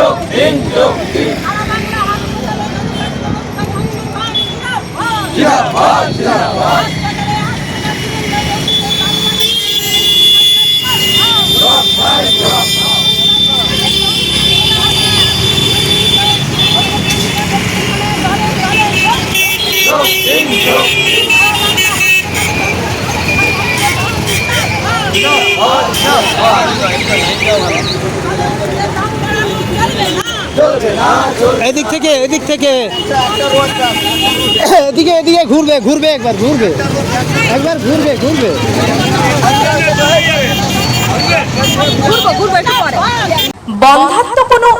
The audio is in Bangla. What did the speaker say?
যোগ দিন জিন্দাবাদ জিন্দাবাদ যোগ দিন যোগ দিন জিন্দাবাদ জিন্দাবাদ চলবে না চলবে এদিক থেকে এদিক থেকে এদিকে এদিকে ঘুরবে ঘুরবে একবার ঘুরবে একবার ঘুরবে ঘুরবে বন্ধাত্ম কোনো